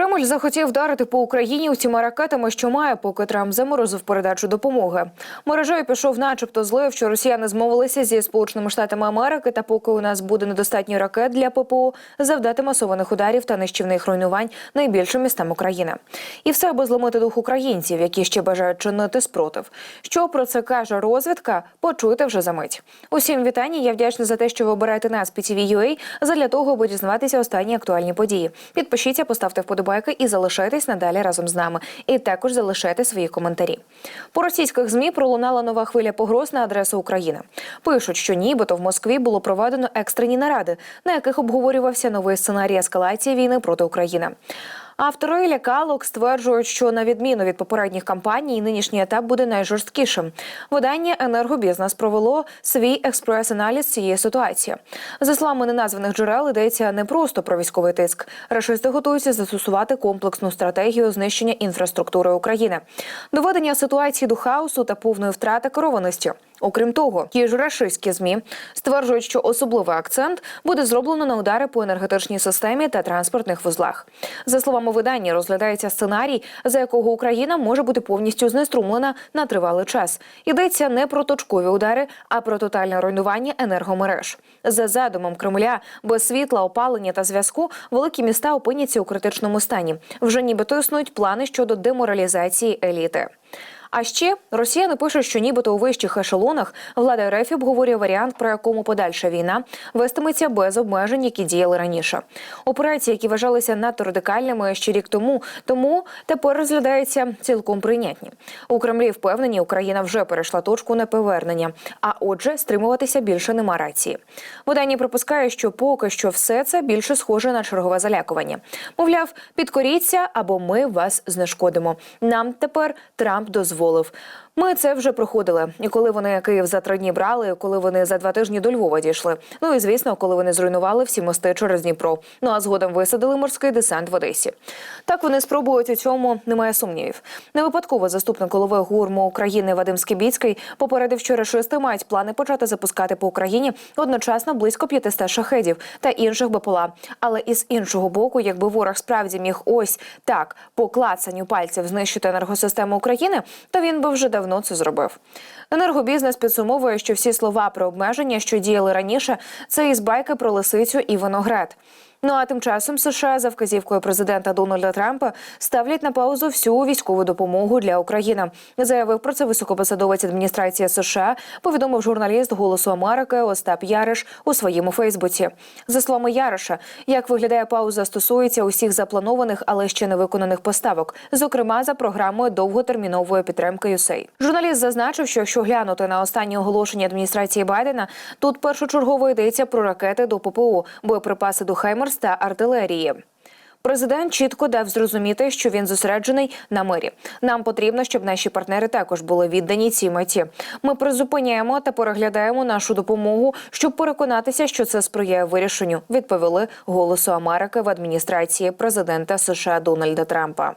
Кремль захотів вдарити по Україні усіма ракетами, що має, поки Трамп заморозив передачу допомоги. Мережею пішов, начебто, злив, що росіяни змовилися зі сполученими штатами Америки. Та поки у нас буде недостатньо ракет для ППО, завдати масованих ударів та нищівних руйнувань найбільшим містам України. І все аби зламити дух українців, які ще бажають чинити спротив. Що про це каже розвідка? Почуйте вже за мить. Усім вітання. Я вдячна за те, що ви обираєте нас PTV.ua, задля того, аби дізнаватися останні актуальні події. Підпишіться, поставте вподобайки і залишайтесь надалі разом з нами. І також залишайте свої коментарі. По російських змі пролунала нова хвиля погроз на адресу України. Пишуть, що нібито в Москві було проведено екстрені наради, на яких обговорювався новий сценарій ескалації війни проти України. Автори лякалок стверджують, що на відміну від попередніх кампаній, нинішній етап буде найжорсткішим. Видання енергобізнес провело свій експрес-аналіз цієї ситуації. За словами неназваних джерел, йдеться не просто про військовий тиск. Рашисти готуються застосувати комплексну стратегію знищення інфраструктури України, доведення ситуації до хаосу та повної втрати керованості. Окрім того, ті ж рашистські змі стверджують, що особливий акцент буде зроблено на удари по енергетичній системі та транспортних вузлах. За словами видання, розглядається сценарій, за якого Україна може бути повністю знеструмлена на тривалий час. Йдеться не про точкові удари, а про тотальне руйнування енергомереж. За задумом Кремля, без світла, опалення та зв'язку великі міста опиняться у критичному стані. Вже нібито існують плани щодо деморалізації еліти. А ще росіяни пишуть, що нібито у вищих ешелонах влада РФ обговорює варіант, про якому подальша війна вестиметься без обмежень, які діяли раніше. Операції, які вважалися надто радикальними ще рік тому, тому тепер розглядаються цілком прийнятні. У Кремлі впевнені, Україна вже перейшла точку неповернення. А отже, стримуватися більше нема рації. Видання припускає, що поки що все це більше схоже на чергове залякування. Мовляв, підкоріться або ми вас знешкодимо. Нам тепер Трамп дозволив. Ми це вже проходили. І коли вони Київ за три дні брали, коли вони за два тижні до Львова дійшли. Ну і звісно, коли вони зруйнували всі мости через Дніпро. Ну а згодом висадили морський десант в Одесі. Так вони спробують у цьому, немає сумнівів. Не випадково заступник голови ГУРМу України Вадим Скібіцький попередив, що рашисти мають плани почати запускати по Україні одночасно близько 500 шахедів та інших БПЛА. Але із іншого боку, якби ворог справді міг ось так по клацанню пальців знищити енергосистему України, то він би вже давно це зробив. Енергобізнес підсумовує, що всі слова про обмеження, що діяли раніше, це із байки про лисицю і виноград. Ну а тим часом США за вказівкою президента Дональда Трампа ставлять на паузу всю військову допомогу для України. Заявив про це високопосадовець адміністрації США. Повідомив журналіст Голосу Америки Остап Яриш у своєму Фейсбуці. За словами Яриша, як виглядає пауза, стосується усіх запланованих, але ще не виконаних поставок, зокрема за програмою довготермінової підтримки USAID. Журналіст зазначив, що якщо глянути на останні оголошення адміністрації Байдена, тут першочергово йдеться про ракети до ППО, боєприпаси до Хаймерс та артилерії. Президент чітко дав зрозуміти, що він зосереджений на мирі. Нам потрібно, щоб наші партнери також були віддані цій меті. Ми призупиняємо та переглядаємо нашу допомогу, щоб переконатися, що це сприяє вирішенню. Відповіли голосу Америки в адміністрації президента США Дональда Трампа.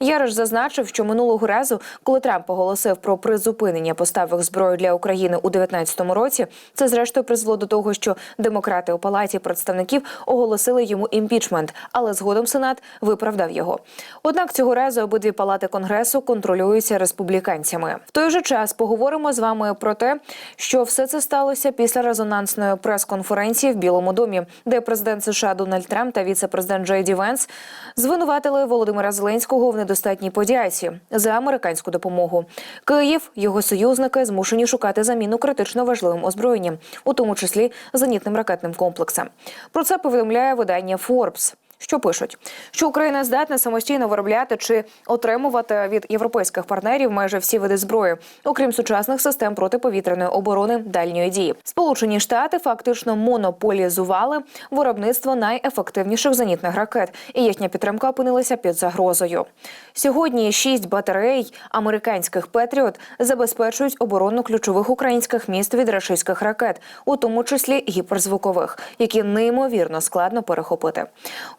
Яриш зазначив, що минулого разу, коли Трамп оголосив про призупинення поставок зброї для України у 2019 році, це зрештою призвело до того, що демократи у палаті представників оголосили йому імпічмент, але згодом Сенат виправдав його. Однак цього разу обидві палати конгресу контролюються республіканцями. В той же час поговоримо з вами про те, що все це сталося після резонансної прес-конференції в Білому домі, де президент США Дональд Трамп та віце-президент Джей Ді Венс звинуватили Володимира Зеленського в недостатній подяці за американську допомогу. Київ, його союзники змушені шукати заміну критично важливим озброєнням, у тому числі зенітним ракетним комплексам. Про це повідомляє видання Forbes. Що пишуть, що Україна здатна самостійно виробляти чи отримувати від європейських партнерів майже всі види зброї, окрім сучасних систем протиповітряної оборони дальньої дії. Сполучені Штати фактично монополізували виробництво найефективніших зенітних ракет, і їхня підтримка опинилася під загрозою. Сьогодні шість батарей американських Петріот забезпечують оборону ключових українських міст від рашистських ракет, у тому числі гіперзвукових, які неймовірно складно перехопити.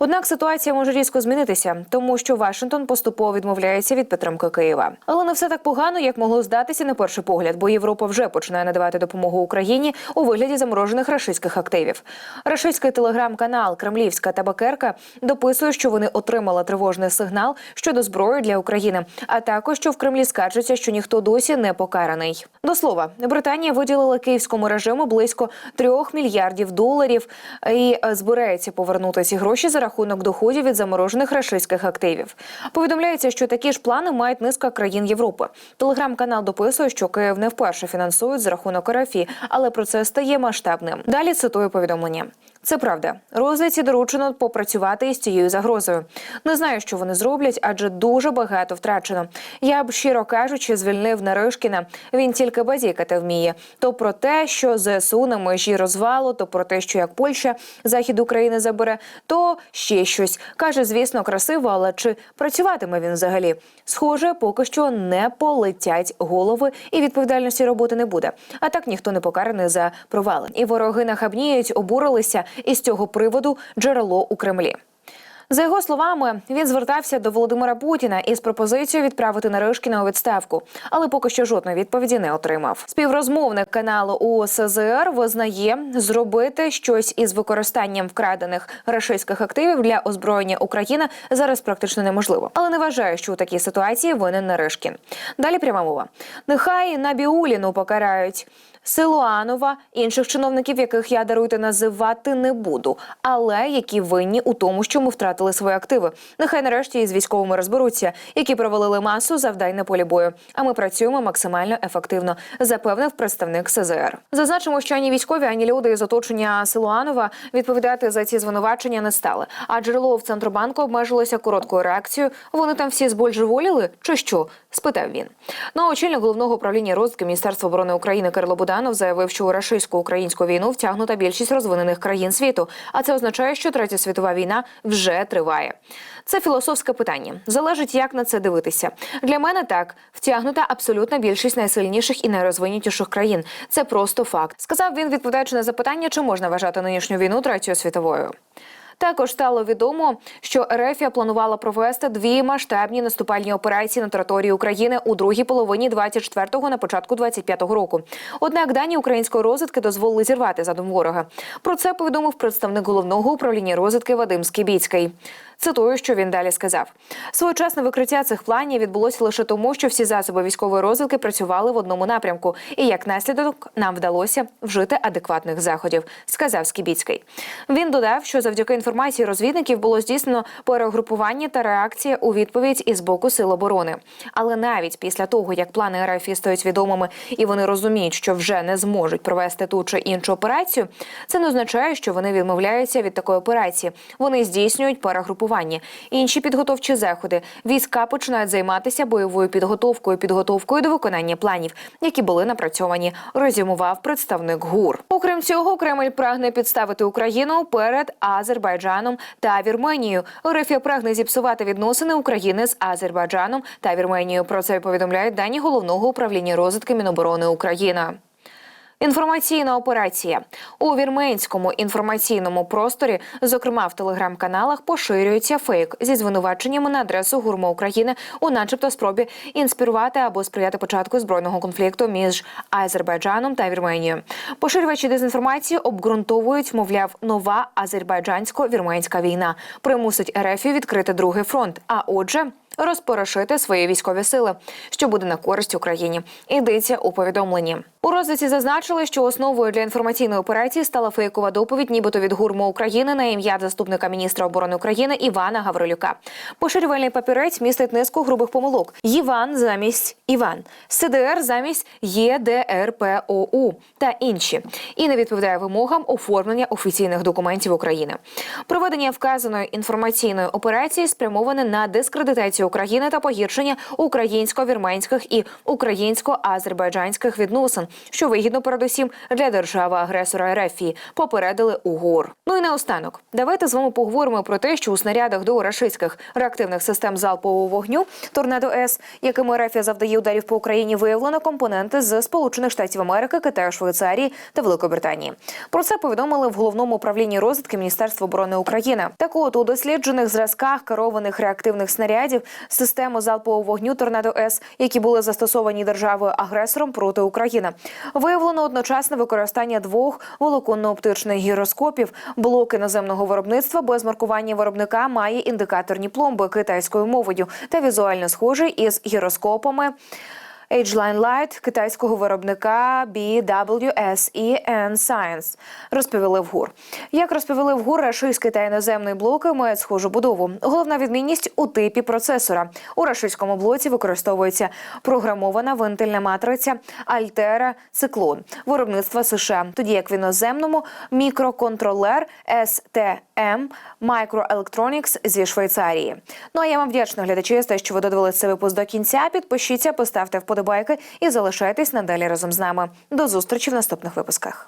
Однак ситуація може різко змінитися, тому що Вашингтон поступово відмовляється від підтримки Києва. Але не все так погано, як могло здатися на перший погляд, бо Європа вже починає надавати допомогу Україні у вигляді заморожених рашистських активів. Рашистський телеграм-канал Кремлівська табакерка дописує, що вони отримали тривожний сигнал щодо зброї для України, а також що в Кремлі скаржаться, що ніхто досі не покараний. До слова, Британія виділила київському режиму близько трьох мільярдів доларів і е, збирається повернути ці гроші за рахунок доходів від заморожених рашистських активів. Повідомляється, що такі ж плани мають низка країн Європи. Телеграм-канал дописує, що Київ не вперше фінансують за рахунок РФІ, але процес стає масштабним. Далі цитую повідомлення. Це правда. Розвідці доручено попрацювати із цією загрозою. Не знаю, що вони зроблять, адже дуже багато втрачено. Я б щиро кажучи, звільнив Наришкіна. Він тільки базікати вміє. То про те, що ЗСУ на межі розвалу, то про те, що як Польща захід України забере, то ще щось каже. Звісно, красиво, але чи працюватиме він взагалі? Схоже, поки що не полетять голови, і відповідальності роботи не буде. А так ніхто не покараний за провали. І вороги нахабніють, обурилися із цього приводу джерело у Кремлі. За його словами, він звертався до Володимира Путіна із пропозицією відправити Наришкіна у відставку, але поки що жодної відповіді не отримав. Співрозмовник каналу УСЗР визнає зробити щось із використанням вкрадених рашистських активів для озброєння України зараз практично неможливо, але не вважає, що у такій ситуації винен Наришкін. Далі пряма мова. Нехай Набіуліну покарають. Силуанова, інших чиновників, яких я даруйте називати не буду, але які винні у тому, що ми втратили свої активи. Нехай нарешті із військовими розберуться, які провалили масу завдань на полі бою. А ми працюємо максимально ефективно, запевнив представник СЗР. Зазначимо, що ані військові, ані люди із оточення Силуанова відповідати за ці звинувачення не стали. А джерело в центробанку обмежилося короткою реакцією. Вони там всі збольжеволіли, чи що? спитав він. Ну а очільник головного управління розвитку Міністерства оборони України Кирило Буданов заявив, що у рашистсько-українську війну втягнута більшість розвинених країн світу. А це означає, що третя світова війна вже триває. Це філософське питання. Залежить, як на це дивитися. Для мене так втягнута абсолютна більшість найсильніших і найрозвинутіших країн. Це просто факт. Сказав він, відповідаючи на запитання, чи можна вважати нинішню війну третьою світовою. Також стало відомо, що Ерефія планувала провести дві масштабні наступальні операції на території України у другій половині 24-го на початку 25-го року. Однак дані української розвідки дозволили зірвати задум ворога. Про це повідомив представник головного управління розвідки Вадим Скібіцький. Цитую, що він далі сказав: своєчасне викриття цих планів відбулося лише тому, що всі засоби військової розвідки працювали в одному напрямку, і як наслідок нам вдалося вжити адекватних заходів, сказав Скібіцький. Він додав, що завдяки інформації розвідників було здійснено перегрупування та реакція у відповідь із боку сил оборони. Але навіть після того, як плани РФ стають відомими і вони розуміють, що вже не зможуть провести ту чи іншу операцію, це не означає, що вони відмовляються від такої операції. Вони здійснюють перегрупування угрупування. Інші підготовчі заходи. Війська починають займатися бойовою підготовкою, підготовкою до виконання планів, які були напрацьовані. Резюмував представник ГУР. Окрім цього, Кремль прагне підставити Україну перед Азербайджаном та Вірменією. Рефія прагне зіпсувати відносини України з Азербайджаном та Вірменією. Про це повідомляють дані головного управління розвитки Міноборони України. Інформаційна операція у вірменському інформаційному просторі, зокрема в телеграм-каналах, поширюється фейк зі звинуваченнями на адресу гурма України у, начебто, спробі інспірувати або сприяти початку збройного конфлікту між Азербайджаном та Вірменією. Поширювачі дезінформації обґрунтовують, мовляв, нова азербайджансько-вірменська війна примусить РФ відкрити другий фронт. А отже. Розпорошити свої військові сили, що буде на користь Україні. Йдеться у повідомленні. У розвідці зазначили, що основою для інформаційної операції стала фейкова доповідь, нібито від гурму України на ім'я заступника міністра оборони України Івана Гаврилюка. Поширювальний папірець містить низку грубих помилок: Іван замість Іван, СДР замість ЄДРПОУ та інші, і не відповідає вимогам оформлення офіційних документів України. Проведення вказаної інформаційної операції спрямоване на дискредитацію України та погіршення українсько-вірменських і українсько-азербайджанських відносин, що вигідно передусім для держави-агресора Ерефії, попередили УГУР. Ну і наостанок, давайте з вами поговоримо про те, що у снарядах до рашистських реактивних систем залпового вогню Торнадо С, якими Ерефія завдає ударів по Україні, виявлено компоненти з Сполучених Штатів Америки, Китаю, Швейцарії та Великобританії. Про це повідомили в головному управлінні розвідки Міністерства оборони України. Так от у досліджених зразках керованих реактивних снарядів системи залпового вогню Торнадо С, які були застосовані державою агресором проти України, виявлено одночасне використання двох волоконно-оптичних гіроскопів. Блок іноземного виробництва без маркування виробника має індикаторні пломби китайською мовою та візуально схожий із гіроскопами. Ageline Light китайського виробника BWSE and Science розповіли в ГУР. Як розповіли в ГУР, рашистський та іноземний блоки мають схожу будову. Головна відмінність у типі процесора. У рашистському блоці використовується програмована вентильна матриця Altera Циклон виробництва США, тоді як в іноземному мікроконтролер STM Microelectronics зі Швейцарії. Ну а я вам вдячна глядачі за те, що ви додивилися цей випуск до кінця. Підпишіться, поставте вподобайки і залишайтесь надалі разом з нами. До зустрічі в наступних випусках.